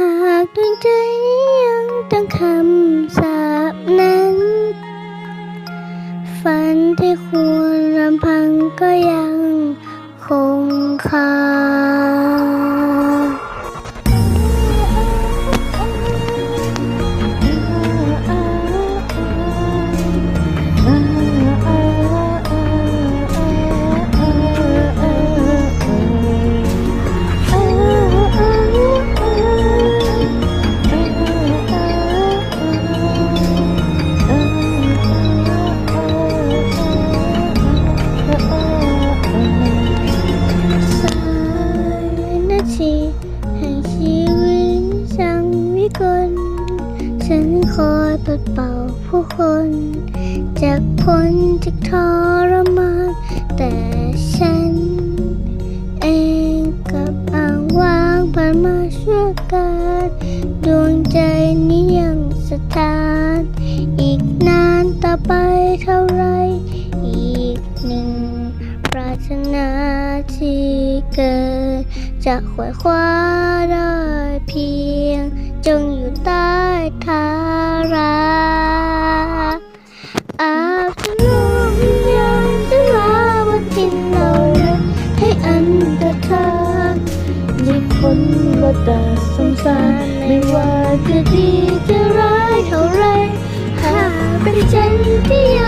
หากดวงใจยังต้องคำสาปนั้น ฉันคอยปลดเป่าผู้คน จากพ้นจากทรมาน แต่ฉัน เองกับอ่างว่างผ่านมาชั่วการดวงใจนี้ยังสถาน อีกนานต่อไปเท่าไร อีกหนึ่งปรารถนาที่เกิดจะขวยคว้าได้เพียงจง อันตรธานมีคนว่าตาสงสารไม่ว่าจะดีจะร้ายเท่าไรหากเป็นฉันที่